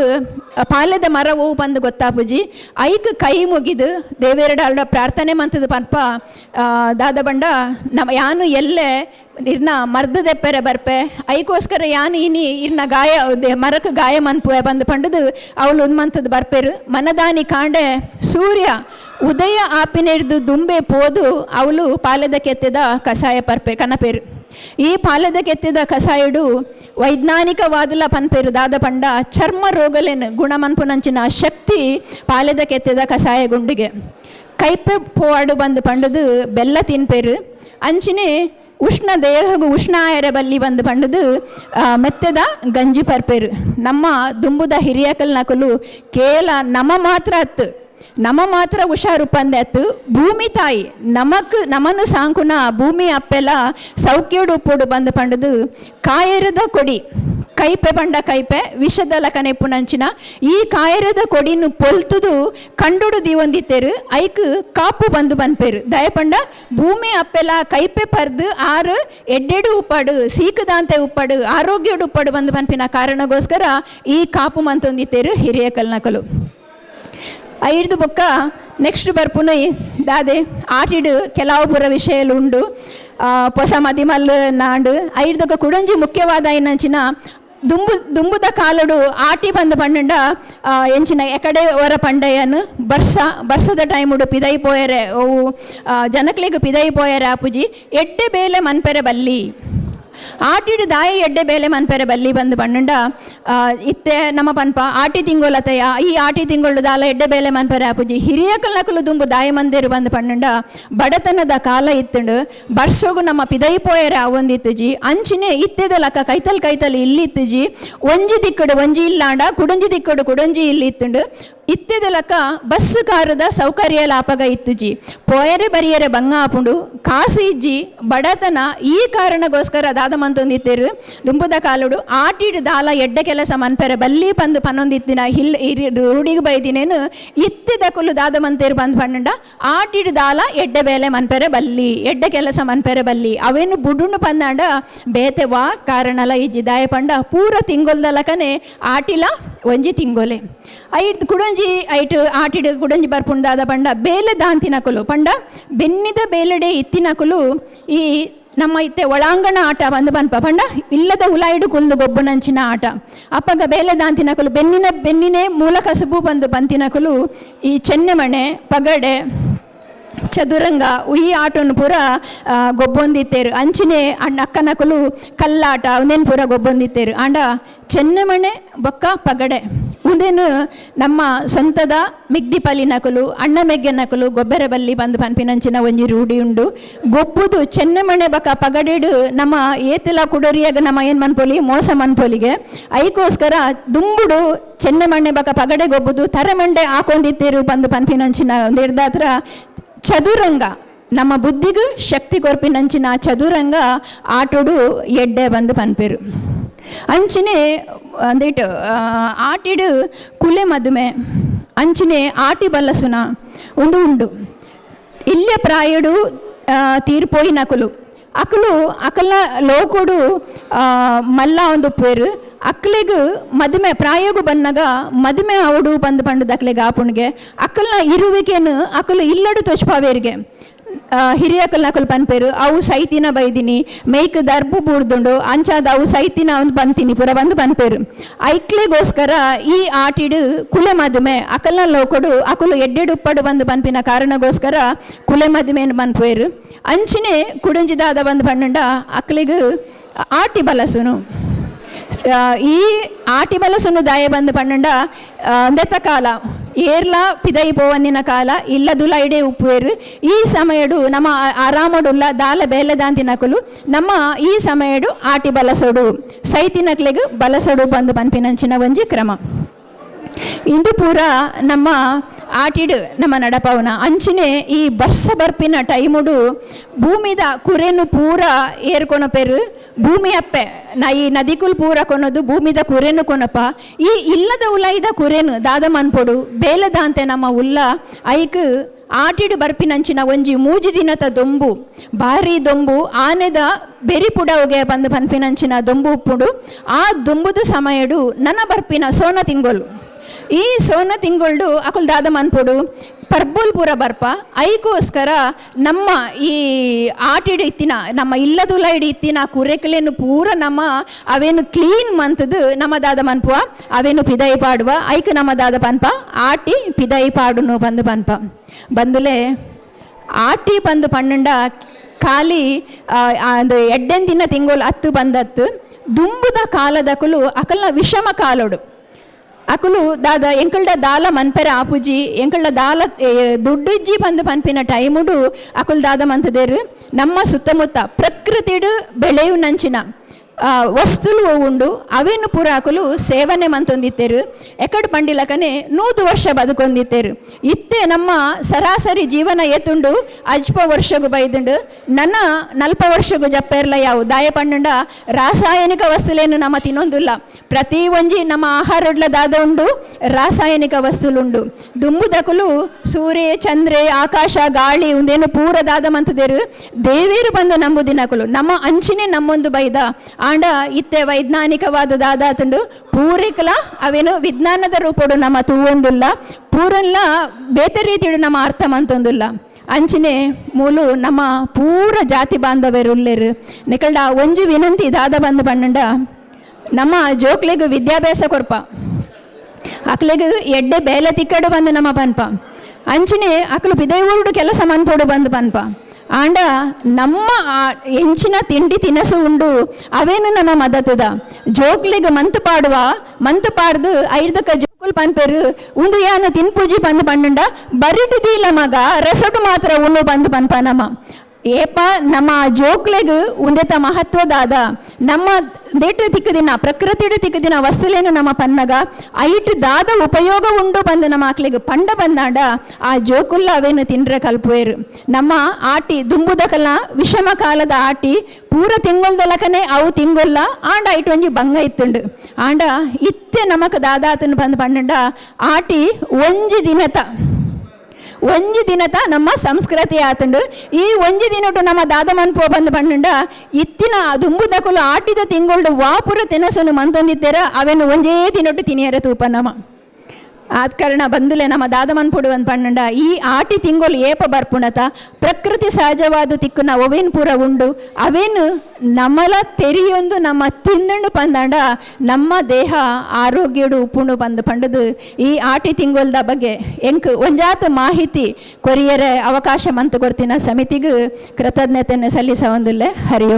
ಪಾಲದ ಮರ ಓ ಬಂದು ಗೊತ್ತಾಪುಜಿ ಐಕ್ ಕೈ ಮುಗಿದು ದೇವೇರಡ ಅಲ್ಡ ಪ್ರಾರ್ಥನೆ ಮಂತದ ಪನ್ಪ ಆ, ದಾದ ಬಂಡ ನಮ್ಮ ಯಾನು ಎಲ್ಲೆ ಇರ್ನ ಮರ್ದ ದೆಪ್ಪರೆ ಬರ್ಪೆ. ಐಕೋಸ್ಕರ ಯಾನು ಇನಿ ಇರ್ನ ಗಾಯ ಮರಕ್ಕೆ ಗಾಯ ಮನ್ಪುವೆ ಬಂದು ಪಂಡದು ಅವಳು ಉನ್ಮಂತದ್ದು ಮಂತದ್ದು ಬರ್ಪೇರು. ಮನದಾನಿ ಕಾಂಡೆ ಸೂರ್ಯ ಉದಯ ಆಪಿನೆಡ್ದು ದುಂಬೆ ಪೋದು ಅವಳು ಪಾಲದ ಕೆತ್ತಿದ ಕಷಾಯ ಪರ್ಪೆ ಕನಪೇರು. ಈ ಪಾಲದ ಕೆತ್ತಿದ ಕಷಾಯಡು ವೈಜ್ಞಾನಿಕವಾದಲ ಪನ್ಪೇರು. ದಾದ ಪಂಡ ಚರ್ಮ ರೋಗಲೇನು ಗುಣಮನ್ಪುನಂಚಿನ ಶಕ್ತಿ ಪಾಲದ ಕೆತ್ತಿದ ಕಷಾಯ ಗುಂಡಿಗೆ. ಕೈಪೆ ಪೋವಾಡು ಬಂದು ಪಂಡದು ಬೆಲ್ಲ ತಿನ್ಪೇರು. ಅಂಚಿನೇ ಉಷ್ಣ ದೇಹಗೂ ಉಷ್ಣ ಆಯರ ಬಲ್ಲಿ ಬಂದು ಪಂಡದು ಮೆತ್ತದ ಗಂಜಿ ಪರ್ಪೆರು. ನಮ್ಮ ದುಂಬುದ ಹಿರಿಯಕಲ್ ಕೇಲ ನಮ ಮಾತ್ರ ಅತ್ತು. ನಮ ಮಾತ್ರ ಹುಷಾರು ಪಂದೆ ಅತ್ತು. ಭೂಮಿ ತಾಯಿ, ನಮಕ್, ನಮನು ಸಾಂಕುನ ಭೂಮಿ ಅಪ್ಪೆಲ್ಲ ಸೌಖ್ಯೋಡು ಉಪ್ಪೋಡು ಬಂದು ಪಂಡದು, ಕಾಯರದ ಕೊಡಿ. ಕೈಪೆ ಬಂಡ ಕೈಪೆ, ವಿಷದ ಪುನಂಚಿನ, ಈ ಕಾಯರದ ಕೊಡಿನು ಪೊಲ್ತುದು ಕಂಡುಡು ದಿವಂದಿತ್ತೇರು ಐಕ್ ಕಾಪು ಬಂದು ಬಂದ್ಪೇರು ದಯಪಂಡ, ಭೂಮಿ ಅಪ್ಪೆಲ ಕೈಪೆ ಪರ್ದು, ಆರು ಎಡ್ಡೆಡು ಉಪ್ಪಡು, ಸೀಕದಾಂತೆ ಉಪ್ಪಡು, ಆರೋಗ್ಯಡು ಉಪ್ಪಡು ಬಂದು ಬನ್ಪಿನ ಕಾರಣಗೋಸ್ಕರ ಈ ಕಾಪು ಮಂತೊಂದಿತ್ತೇರು ಹಿರಿಯ ಕಲ್ನಕಲು. ಐದು ಬೊಕ್ಕ ನೆಕ್ಸ್ಟ್ ಬರ್ಪುನ ದಾದೆ, ಆಟಿಡು ಕೆಲವು ಪುರ ವಿಷಯಲು ಉಂಡು ಹೊಸ ಮದಿಮಲ್ ನಾಂಡು ಐಡ್ದೊಕ್ಕ ಕುಡಂಜಿ ಮುಖ್ಯವಾದ ಏನಂಚಿನ ದುಂಬು ದುಂಬುದ ಕಾಲಡು ಆಟಿ ಬಂದ ಪಂಡ ಎಂಚಿನ ಎಕಡೆ ಹೊರ ಪಂಡೆಯನು ಬರ್ಸ ಬರ್ಸದ ಟೈಮುಡು ಪಿದೈ ಪೋಯರೆ ಅವು ಆ, ಜನಕ್ಲೆಗ್ ಪಿದೈ ಪೋಯರೆ ಆಪುಜಿ ಎಡ್ಡೆ ಬೇಲೆ ಮನ್ಪೆರೆ ಬಲ್ಲಿ ಆಟಿಡು ದಾಯ ಎಡ್ಡೆ ಬೇಲೆ ಮನ್ಪೆರೆ ಬಲ್ಲಿ ಬಂದು ಬಣ್ಣಂಡ ಇತ್ತೆ ನಮ್ಮ ಪನ್ಪ ಆಟಿ ತಿಂಗೊಲತೆಯ, ಈ ಆಟಿ ತಿಂಗಳು ದಾಲ ಎಡ್ಡೆ ಬೇಲೆ ಮನ್ಪೆರೆ ಆಪುಜಿ ಹಿರಿಯ ಕಲ್ನಕಲು ದುಂಬು ದಾಯ ಮಂದಿರು ಬಂದು ಪಂಡ ಬಡತನದ ಕಾಲ ಇತ್ತುಂಡು, ಬರ್ಸೋಗು ನಮ್ಮ ಪಿದೈ ಪೋಯರೆ ಅವೊಂದಿತ್ತುಜಿ, ಅಂಚಿನೆ ಇತ್ತೆದ ಲಕ್ಕ ಕೈತಲ್ ಕೈತಲ್ ಇಲ್ಲಿತ್ತುಜಿ, ಒಂಜಿ ದಿಕ್ಕಡು ಒಂಜಿ ಇಲ್ಲಾಂಡ, ಕುಡಂಜಿ ದಿಕ್ಕಡು ಕುಡಂಜಿ ಇಲ್ಲಿ ಇತ್ತುಂಡು ಇತ್ತೆದ ಲಕ ಬಸ್ ಕಾರದ ಸೌಕರ್ಯ ಲಾಪಗ ಇತ್ತುಜಿ ಪೋಯರೆ ಬರಿಯರೆ ಬಂಗ ಆಪುಂಡು ಕಾಸು ಇಜ್ಜಿ ಬಡತನ ಈ ಕಾರಣಗೋಸ್ಕರ ದಾದ ಮಂತೊಂದಿತ್ತೇರು. ದುಂಬುದ ಕಾಲುಡು, ಆಟಿಡು ದಾಲ ಎಡ್ಡ ಕೆಲಸ ಮನ್ಪೆರೆ, ಬಲ್ಲಿ ಪಂದು ಪನ್ನೊಂದಿತ್ತಿನ ಹಿಲ್ ರೂಢಿಗೆ ಬೈದಿನೇನು, ಇತ್ತಿದ ಕುಲು ದಾದ ಮಂತೇರು ಬಂದು ಪಂಡ ಆಟಿಡು ದಾಲ ಎಡ್ಡೆ ಬೇಲೆ ಮನ್ಪೆರೆ ಬಲ್ಲಿ, ಎಡ್ಡ ಕೆಲಸ ಮನ್ಪೆರೆ ಬಲ್ಲಿ. ಅವೇನು ಬುಡುನು ಪಂದಾಂಡ ಬೇತೆ ವಾ ಕಾರಣಲ ಇಜ್ಜಿ ದಾಯ ಪಂಡ, ಪೂರ ತಿಂಗೊಲ್ದಲಕನೆ ಆಟಿಲ ಒಂಜಿ ತಿಂಗೊಲೆ. ಐಟ್ ಕುಡಂಜಿ ಐಟ್, ಆಟಿಡ್ ಕುಡಂಜಿ ಬರ್ಪುಂಡಾದ ಪಂಡ ಬೇಲೆ ದಾಂತಿನಕುಲು ಪಂಡ ಬೆನ್ನಿದ ಬೇಲೆಡೆ ಇತ್ತಿನಕುಲು ಈ ನಮ್ಮ ಇತ್ತೆ ಒಳಾಂಗಣ ಆಟ ಬಂದು ಬನ್ಪ ಪಂಡ ಇಲ್ಲದ ಉಲಾಯಿಡು ಕುಲ್ದು ಗೊಬ್ಬುನಂಚಿನ ಆಟ. ಅಪ್ಪಗ ಬೇಲೆ ದಾಂತಿನಕುಲು ಬೆನ್ನಿನ, ಬೆನ್ನಿನೇ ಮೂಲ ಕಸುಬು ಬಂದು ಬಂತಿನಕುಲು ಈ ಚೆನ್ನೆಮಣೆ, ಪಗಡೆ, ಚದುರಂಗ, ಉಯಿ ಆಟವನ್ನು ಪೂರ ಗೊಬ್ಬೊಂದಿತ್ತೇರು. ಅಂಚಿನೆ ಅಣ್ಣ ಅಕ್ಕನಕುಲು ಕಲ್ಲಾಟ, ಅವನೇನು ಪೂರ ಗೊಬ್ಬೊಂದಿತ್ತೇರು. ಆಂಡ ಚೆನ್ನಮಣೆ, ಬೊಕ್ಕ ಪಗಡೆ. ಉಂದೇನು ನಮ್ಮ ಸ್ವಂತದ ಮಿಗ್ದಿಪಲಿ ನಕಲು, ಅಣ್ಣ ಮೆಗ್ಗೆ ನಕಲು, ಗೊಬ್ಬರ ಬಲ್ಲಿ ಬಂದು ಪನ್ಪಿನಂಚಿನ ಒಂಜಿ ರೂಢಿ ಉಂಡು. ಗೊಬ್ಬುದು ಚೆನ್ನಮಣೆ ಬಕ ಪಗಡೆಡು ನಮ್ಮ ಏತಿಲ ಕುಡರಿಯಾಗ ನಮ್ಮ ಏನು ಮನ್ಪೊಲಿ? ಮೋಸ ಮನ್ಪೊಲಿಗೆ. ಐಕೋಸ್ಕರ ದುಂಬುಡು ಚೆನ್ನಮಣೆ ಬಕ ಪಗಡೆ ಗೊಬ್ಬುದು ತರಮಂಡೆ ಹಾಕೊಂಡಿತ್ತೇರು ಬಂದು ಪನ್ಪಿನಂಚಿನ ಹಿಡ್ದಾತ್ರ ಚದುರಂಗ. ನಮ್ಮ ಬುದ್ಧಿಗೂ ಶಕ್ತಿ ಕೊರ್ಪಿನಂಚಿನ ಚದುರಂಗ ಆಟೋಡು ಎಡ್ಡೆ ಬಂದು ಪನ್ಪೇರು. ಅಂಚಿನೆ ಅಂದಿಟ್ಟು ಆಟಿಡು ಕುಲೆ ಮದುಮೆ. ಅಂಚಿನೆ ಆಟಿ ಬಲ್ಲಸುನ, ಒಂದು ಉಂಡು. ಇಲ್ಲೇ ಪ್ರಾಯಡು ತೀರ್ಪೋಯಿ ನಕಲು. ಅಕಲು, ಅಕಲ್ನ ಲೋಕುಡು ಮಲ್ಲ ಒಂದು ಪೇರು. ಅಕ್ಲೆಗ್ ಮದುವೆ ಪ್ರಾಯೋಗ ಬಂದಾಗ ಮದುವೆ ಅವಡು ಬಂದು ಪಂಡು ದಕ್ಲೆಗ್ ಆಪುಣ್ಗೆ. ಅಕಲ್ನ ಇರುವಿಕೆನು ಅಕಲು ಇಲ್ಲಡು ತೊಚ್ಪಾವೇರಿಗೆ ಹಿರಿಯಕಲ್ನ ಕಲ್ನಕಲ್ ಪನ್ಪೇರು ಅವು ಸೈತಿನ ಬೈದಿನಿ, ಮೇಯ್ಕ್ ದರ್ಬು ಬೂಡ್ದುಂಡು ಅಂಚಾದ ಅವು ಸೈತಿನ ಒಂದು ಬಂತೀನಿ, ಪೂರ ಬಂದು ಬನ್ಪೇರು ಐಕ್ಲೆಗೋಸ್ಕರ ಈ ಆಟಿಡು ಕುಲೆ ಮದುಮೆ ಅಕಲ್ನ ಲೋಕಡು ಅಕಲು ಎಡ್ಡೆಡು ಉಪ್ಪಡು ಬಂದು ಪನ್ಪಿನ ಕಾರಣಗೋಸ್ಕರ ಕುಲೆ ಮದುಮೆಯನ್ನು ಬನ್ಪೇರು ಅಂಚಿನ ಕುಡುಂಜಿದಾದ ಬಂದು ಬಣ್ಣಂಡ ಅಕ್ಲಿಗೆ ಆಟಿ ಬಲಸುನು. ಈ ಆಟಿ ಬಲಸುನು ದಾಯ ಬಂದು ಬಣ್ಣಂಡ ಅಂದೆತ್ತ ಕಾಲ. ಏರ್ಲ ಪಿದೈ ಪೋವಂದಿನ ಕಾಲ, ಇಲ್ಲದುಲ ಇಡೆ ಉಪ್ಪುವೇರು ಈ ಸಮಯಡು ನಮ್ಮ ಆರಾಮಡುಲ್ಲ ದಾಲ ಬೇಲದಾಂತಿನಕುಲು ನಮ್ಮ ಈ ಸಮಯಡು ಆಟಿ ಬಲಸೊಡು. ಸೈತಿನಕ್ಲೆಗ್ ಬಲಸೊಡು ಬಂದು ಪನ್ಪಿನಂಚಿನ ಒಂಜಿ ಕ್ರಮ. ಇಂದು ಪೂರ ನಮ್ಮ ಆಟಿಡು, ನಮ್ಮ ನಡಪವನ, ಅಂಚಿನೆ ಈ ಬರ್ಸ ಬರ್ಪಿನ ಟೈಮುಡು ಭೂಮಿದ ಕುರೆನು ಪೂರ ಏರ್ಕೊನಪೆರು ಭೂಮಿ ಅಪ್ಪೆ, ನಾ ಈ ನದಿಕುಲ್ ಪೂರ ಕೊನೋದು ಭೂಮಿದ ಕುರೆನು ಕೊನಪ ಈ ಇಲ್ಲದ ಉಲಾಯಿದ ಕುರೆನು ದಾದ ಮನ್ಪೊಡು ಬೇಲದಾಂತೆ ನಮ್ಮ ಉಲ್ಲ, ಐಕ್ ಆಟಿಡು ಬರ್ಪಿನಂಚಿನ ಒಂಜಿ ಮೂಜಿ ದಿನದ ದೊಂಬು, ಭಾರಿ ದೊಂಬು, ಆನೆದ ಬೆರಿಪುಡವುಗೆ ಬಂದು ಬನ್ಪಿನಂಚಿನ ದೊಂಬು ಉಪ್ಪುಡು ಆ ದೊಂಬುದು ಸಮಯಡು ನನ್ನ ಬರ್ಪಿನ ಸೋನ ತಿಂಗೊಲು. ಈ ಸೋನ ತಿಂಗಳು ಅಕುಲ್ ದಾದ ಮನ್ಪುಡು ಪರ್ಬೂಲ್ ಪೂರ ಬರ್ಪ ಐಕೋಸ್ಕರ ನಮ್ಮ ಈ ಆಟಿಡಿ ಇತ್ತಿನ ನಮ್ಮ ಇಲ್ಲದುಲ ಇತ್ತಿನ ಕುರೆಕಲೇನು ಪೂರ ನಮ್ಮ ಅವೇನು ಕ್ಲೀನ್ ಮಂತದು ನಮ್ಮ ದಾದ ಮನ್ಪುವ ಅವೇನು ಪಿದೈ ಪಾಡುವ ಐಕ್ ನಮ್ಮ ದಾದ ಪನ್ಪ ಆಟಿ ಪಿದೈ ಪಾಡುನು ಬಂದು ಪನ್ಪ. ಬಂದುಲೆ ಆಟಿ ಬಂದು ಪಣ್ಣಂಡ ಖಾಲಿ ಆ, ಎಡ್ಡೆಂದಿನ ತಿಂಗೋಲು ಹತ್ತು ಬಂದತ್ತು ದುಂಬುದ ಕಾಲದಕಲು ಅಕಲ್ನ ವಿಷಮ ಕಾಲೋಡು. ಅಕುಲು ದಾದ ಎಂಕಲ್ಡ ದಾಲ ಮನ್ಪೆರ ಆಪುಜಿ ಎಂಕಲ್ಡ ದಾಲ ಏ, ದುಡ್ಡಿಜ್ಜಿ ಬಂದು ಪನ್ಪಿನ ಟೈಮುಡು ಅಕುಲ್ ದಾದ ಮಂತದೇರು ನಮ್ಮ ಸುತ್ತಮುತ್ತ ಪ್ರಕೃತಿಡು ಬೆಳೆಯು ನಂಚಿನ ವಸ್ತುಲು ಉಂಡು, ಅವೇನು ಅಕುಲು ಸೇವನೆ ಮಂತೊಂದಿತ್ತೇರು. ಎಕಡ್ ಪಂಡಿಲಕನೆ ನೂತು ವರ್ಷ ಬದುಕೊಂದಿತ್ತೇರು. ಇತ್ತೆ ನಮ್ಮ ಸರಾಸರಿ ಜೀವನ ಎತ್ತುಂಡು, ಅಜ್ಪ ವರ್ಷಗೂ ಬೈದುಂಡು. ನನ್ನ ನಲ್ಪ ವರ್ಷಗೂ ಜಪ್ಪೆರ್ಲ ಯಾವು? ದಾಯ ಪಂಡುಂಡ ರಾಸಾಯನಿಕ ವಸ್ತುಲೇನು ನಮ್ಮ ತಿನ್ನೊಂದಿಲ್ಲ. ಪ್ರತಿ ಒಂಜಿ ನಮ್ಮ ಆಹಾರಡ್ಲ ದಾದ ಉಂಡು ರಾಸಾಯನಿಕ ವಸ್ತುಲುಂಡು. ದುಂಬುದಕುಲು ಸೂರ್ಯ, ಚಂದ್ರೆ, ಆಕಾಶ, ಗಾಳಿ ಒಂದೇನು ಪೂರ ದಾದ ಮಂತದೇರು. ದೇವೇರು ಬಂದ ನಂಬುದಿನಕುಲು. ನಮ್ಮ ಅಂಚಿನೇ ನಮ್ಮೊಂದು ಬೈದ. ಆಂಡ ಇತ್ತೆ ವೈಜ್ಞಾನಿಕವಾದ ದಾದಾತುಂಡು ಪೂರಿಕಲ ಅವೇನು ವಿಜ್ಞಾನದ ರೂಪಡು ನಮ್ಮ ತೂವೊಂದುಲ್ಲ. ಪೂರಲ್ಲ ಬೇತೆ ರೀತಿಡು ನಮ್ಮ ಅರ್ಥ ಮಂತೊಂದುಲ್ಲ ಅಂಚಿನೆ ಮೂಲು ನಮ್ಮ ಪೂರ ಜಾತಿ ಬಾಂಧವ್ಯರುಲ್ಲೇರು. ನಿಕಲ್ಡ ಒಂಜಿ ವಿನಂತಿ ದಾದ ಬಂದು ಬಣ್ಣಂಡ ನಮ್ಮ ಜೋಕ್ಲೆಗ್ ವಿದ್ಯಾಭ್ಯಾಸ ಕೊರ್ಪ. ಅಕ್ಲೆಗ್ ಎಡ್ಡೆ ಬೇಲೆ ತಿಕ್ಕಡು ಬಂದು ನಮ್ಮ ಪನ್ಪ. ಅಂಚಿನೆ ಅಕ್ಲು ಪಿದೈವರುಡು ಕೆಲಸ ಮನ್ಪೋಡು ಬಂದು ಪನ್ಪ. ಆಂಡ ನಮ್ಮ ಹೆಂಚಿನ ತಿಂಡಿ ತಿನಸು ಉಂಡು, ಅವೇನು ನನ್ನ ಮದತದ? ಜೋಕ್ಲಿಗೆ ಮಂತು ಪಾಡುವ, ಮಂತು ಪಾಡ್ದು ಐದಕ್ಕ ಜೋಕುಲ್ ಪನ್ಪೆರು ಉಂದು ಯಾನ ತಿನ್ಪೂಜಿ ಬಂದು ಪಂಡುಂಡ ಬರಿಟಿದಿಲ್ಲ ಮಗ, ರೆಸೊಟು ಮಾತ್ರ ಉಣ್ಣು ಬಂದು ಪನ್ಪ ನಮ್ಮ ಏಪ, ನಮ್ಮ ಜೋಕ್ಲೆಗ್ ಉಂದೆತ ಮಹತ್ವದಾದ ನಮ್ಮ ದೇಟು ತಿಕ್ಕದಿನ ಪ್ರಕೃತಿಡು ತಿಕ್ಕದಿನ ವಸ್ತುಲೇನು ನಮ್ಮ ಪನ್ನಗ. ಐಟ್ ದಾದ ಉಪಯೋಗ ಉಂಡು ಬಂದು ನಮ್ಮ ಆಕ್ಲಿಗೆ ಪಂಡ ಬಂದಾಂಡ. ಆ ಜೋಕುಲ್ಲ ಅವೇನು ತಿಂಡ್ರೆ ಕಲ್ಪುವೇರು. ನಮ್ಮ ಆಟಿ ದುಂಬುದಕಲ್ನ ವಿಷಮ ಕಾಲದ ಆಟಿ, ಪೂರ ತಿಂಗೊಲ್ದಲಕನೆ ಅವು ತಿಂಗೊಲ್ಲ, ಆಂಡ ಐಟ್ ಒಂಜಿ ಭಂಗ ಇತ್ತುಂಡು. ಆಂಡ ಇತ್ತೆ ನಮಕ್ ದಾದಾತನ ಬಂದು ಪಂಡ ಆಟಿ ಒಂಜಿ ದಿನತ. ಒಂಜಿ ದಿನತ ನಮ್ಮ ಸಂಸ್ಕೃತಿ ಆತಂಡು. ಈ ಒಂಜಿ ದಿನಟು ನಮ್ಮ ದಾದ ಮನ್ಪೋ ಬಂದು ಪಂಡುಂಡ ಇತ್ತಿನ ದುಂಬುದಕುಲು ಆಟಿದ ತಿಂಗಳು ವಾಪುರ ತಿನಸುನು ಮಂತೊಂದಿತ್ತೇರ ಅವೆನ್ನು ಒಂಜೇ ದಿನಟು ತಿನಿಯರ ತೂಪ ನಮ ಆದ ಕಾರಣ ಬಂದುಲೆ ನಮ್ಮ ದಾದಮನ್ ಪುಡುವನ್ ಪಣ್ಣಂಡ, ಈ ಆಟಿ ತಿಂಗೊಲು ಏಪ ಬರ್ಪುಣತ, ಪ್ರಕೃತಿ ಸಹಜವಾದ ತಿಕ್ಕುನ ಒವೇನ್ ಪೂರ ಉಂಡು, ಅವೇನು ನಮ್ಮಲ ತೆರಿಯೊಂದು ನಮ್ಮ ತಿಂದುಂಡು ಪಂದಂಡ, ನಮ್ಮ ದೇಹ ಆರೋಗ್ಯಡು ಉಪ್ಪುಂಡು ಬಂದು ಪಂಡದು, ಈ ಆಟಿ ತಿಂಗೊಲ್ದ ಬಗ್ಗೆ ಎಂಕ್ ಒಂಜಾತ ಮಾಹಿತಿ ಕೊರಿಯರೆ ಅವಕಾಶ ಮಂತು ಕೊಡ್ತಿನ ಸಮಿತಿಗೂ ಕೃತಜ್ಞತೆಯನ್ನು ಸಲ್ಲಿಸ ಒಂದುಲ್ಲೆ ಹರಿ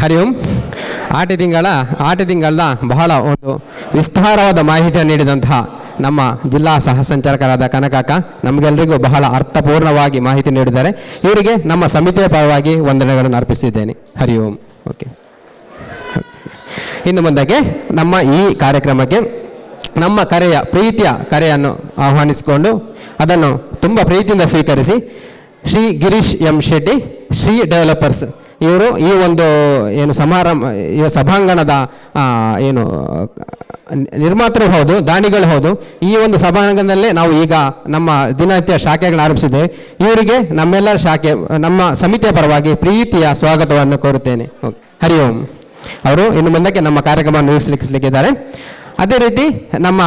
ಹರಿ ಓಂ ಆಟಿ ತಿಂಗಳ, ಆಟಿ ತಿಂಗಳನ್ನ ಬಹಳ ಒಂದು ವಿಸ್ತಾರವಾದ ಮಾಹಿತಿಯನ್ನು ನೀಡಿದಂತಹ ನಮ್ಮ ಜಿಲ್ಲಾ ಸಹ ಸಂಚಾಲಕರಾದ ಕನಕಾಕ ನಮಗೆಲ್ಲರಿಗೂ ಬಹಳ ಅರ್ಥಪೂರ್ಣವಾಗಿ ಮಾಹಿತಿ ನೀಡಿದ್ದಾರೆ. ಇವರಿಗೆ ನಮ್ಮ ಸಮಿತಿಯ ಪರವಾಗಿ ವಂದನೆಗಳನ್ನು ಅರ್ಪಿಸಿದ್ದೇನೆ. ಹರಿ ಓಂ ಓಕೆ ಇನ್ನು ಮುಂದಕ್ಕೆ ನಮ್ಮ ಈ ಕಾರ್ಯಕ್ರಮಕ್ಕೆ ನಮ್ಮ ಕರೆಯ, ಪ್ರೀತಿಯ ಕರೆಯನ್ನು ಆಹ್ವಾನಿಸಿಕೊಂಡು ಅದನ್ನು ತುಂಬ ಪ್ರೀತಿಯಿಂದ ಸ್ವೀಕರಿಸಿ ಶ್ರೀ ಗಿರೀಶ್ ಎಂ ಶೆಟ್ಟಿ, ಶ್ರೀ ಡೆವಲಪರ್ಸ್ ಇವರು ಈ ಒಂದು, ಏನು ಸಮಾರಂಭ ಸಭಾಂಗಣದ ಏನು, ನಿರ್ಮಾತೃ ಹೌದು, ದಾನಿಗಳು ಹೌದು, ಈ ಒಂದು ಸಭಾಂಗಣದಲ್ಲೇ ನಾವು ಈಗ ನಮ್ಮ ದಿನನಿತ್ಯ ಶಾಖೆಗಳನ್ನು ಆರಂಭಿಸಿದೆ. ಇವರಿಗೆ ನಮ್ಮೆಲ್ಲರ ಶಾಖೆ, ನಮ್ಮ ಸಮಿತಿಯ ಪರವಾಗಿ ಪ್ರೀತಿಯ ಸ್ವಾಗತವನ್ನು ಕೋರುತ್ತೇನೆ. ಹರಿ ಓಂ. ಅವರು ಇನ್ನು ಮುಂದಕ್ಕೆ ನಮ್ಮ ಕಾರ್ಯಕ್ರಮವನ್ನು ನಿರ್ವಹಿಸಲಿಕ್ಕಿದ್ದಾರೆ ಅದೇ ರೀತಿ ನಮ್ಮ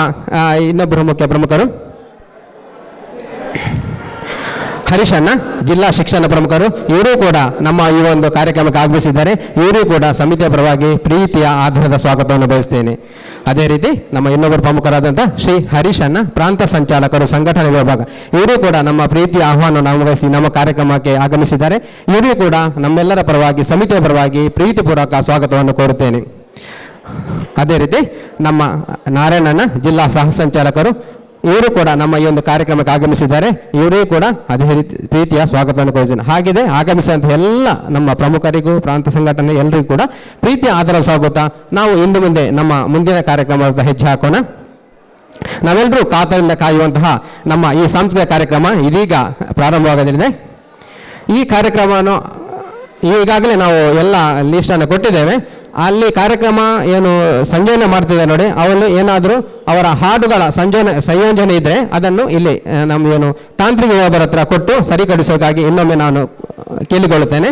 ಇನ್ನೊಬ್ಬರು ಮುಖ್ಯ ಪ್ರಮುಖರು. ಹರೀಶ್ ಅಣ್ಣ ಜಿಲ್ಲಾ ಶಿಕ್ಷಣ ಪ್ರಮುಖರು, ಇವರು ಕೂಡ ನಮ್ಮ ಈ ಒಂದು ಕಾರ್ಯಕ್ರಮಕ್ಕೆ ಆಗಮಿಸಿದ್ದಾರೆ. ಇವರು ಕೂಡ ಸಮಿತಿಯ ಪರವಾಗಿ ಪ್ರೀತಿಯ ಆಧಾರದ ಸ್ವಾಗತವನ್ನು ಬಯಸ್ತೇನೆ. ಅದೇ ರೀತಿ ನಮ್ಮ ಇನ್ನೊಬ್ಬರು ಪ್ರಮುಖರಾದಂಥ ಶ್ರೀ ಹರೀಶ್ ಅಣ್ಣ ಪ್ರಾಂತ ಸಂಚಾಲಕರು, ಸಂಘಟನೆ ವಿಭಾಗ. ಇವರು ಕೂಡ ನಮ್ಮ ಪ್ರೀತಿಯ ಆಹ್ವಾನವನ್ನು ನಮಗಿಸಿ ನಮ್ಮ ಕಾರ್ಯಕ್ರಮಕ್ಕೆ ಆಗಮಿಸಿದ್ದಾರೆ. ಇವರು ಕೂಡ ನಮ್ಮೆಲ್ಲರ ಪರವಾಗಿ, ಸಮಿತಿಯ ಪರವಾಗಿ ಪ್ರೀತಿಪೂರ್ವಕ ಸ್ವಾಗತವನ್ನು ಕೋರುತ್ತೇನೆ. ಅದೇ ರೀತಿ ನಮ್ಮ ನಾರಾಯಣನ ಜಿಲ್ಲಾ ಸಹ ಸಂಚಾಲಕರು ಇವರು ಕೂಡ ನಮ್ಮ ಈ ಒಂದು ಕಾರ್ಯಕ್ರಮಕ್ಕೆ ಆಗಮಿಸಿದ್ದಾರೆ. ಇವರೂ ಕೂಡ ಅದೇ ರೀತಿ ಪ್ರೀತಿಯ ಸ್ವಾಗತವನ್ನು ಕೋರಿಸಿದ್ದಾರೆ ಹಾಗಿದೆ, ಆಗಮಿಸಿದಂಥ ಎಲ್ಲ ನಮ್ಮ ಪ್ರಮುಖರಿಗೂ, ಪ್ರಾಂತ ಸಂಘಟನೆ ಎಲ್ಲರಿಗೂ ಕೂಡ ಪ್ರೀತಿಯ ಆಧಾರ ಸ್ವಾಗತ ನಾವು ಇಂದು ಮುಂದೆ ನಮ್ಮ ಮುಂದಿನ ಕಾರ್ಯಕ್ರಮದ ಹೆಜ್ಜೆ ಹಾಕೋಣ. ನಾವೆಲ್ಲರೂ ಕಾತರಿಂದ ಕಾಯುವಂತಹ ನಮ್ಮ ಈ ಸಾಂಸ್ಕೃತಿಕ ಕಾರ್ಯಕ್ರಮ ಇದೀಗ ಪ್ರಾರಂಭವಾಗಲಿದೆ. ಈ ಕಾರ್ಯಕ್ರಮವನ್ನು ಈಗಾಗಲೇ ನಾವು ಎಲ್ಲ ಲೀಸ್ಟನ್ನು ಕೊಟ್ಟಿದ್ದೇವೆ. ಅಲ್ಲಿ ಕಾರ್ಯಕ್ರಮ ಏನು ಸಂಜಯನ ಮಾಡ್ತಿದೆ ನೋಡಿ. ಅವನು ಏನಾದರೂ ಅವರ ಹಾಡುಗಳ ಸಂಜಯನ ಸಂಯೋಜನೆ ಇದ್ದರೆ ಅದನ್ನು ಇಲ್ಲಿ ನಮ್ಮ ಏನು ತಾಂತ್ರಿಕ ಯೋಧರ ಹತ್ರ ಕೊಟ್ಟು ಸರಿಕಡಿಸೋದಾಗಿ ಇನ್ನೊಮ್ಮೆ ನಾನು ಕೇಳಿಕೊಳ್ಳುತ್ತೇನೆ.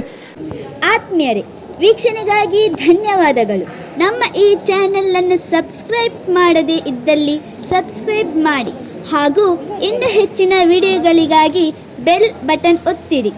ಆತ್ಮೀಯರೇ, ವೀಕ್ಷಣೆಗಾಗಿ ಧನ್ಯವಾದಗಳು. ನಮ್ಮ ಈ ಚಾನೆಲನ್ನು ಸಬ್ಸ್ಕ್ರೈಬ್ ಮಾಡದೇ ಇದ್ದಲ್ಲಿ ಸಬ್ಸ್ಕ್ರೈಬ್ ಮಾಡಿ. ಹಾಗೂ ಇನ್ನು ಹೆಚ್ಚಿನ ವಿಡಿಯೋಗಳಿಗಾಗಿ ಬೆಲ್ ಬಟನ್ ಒತ್ತಿರಿ.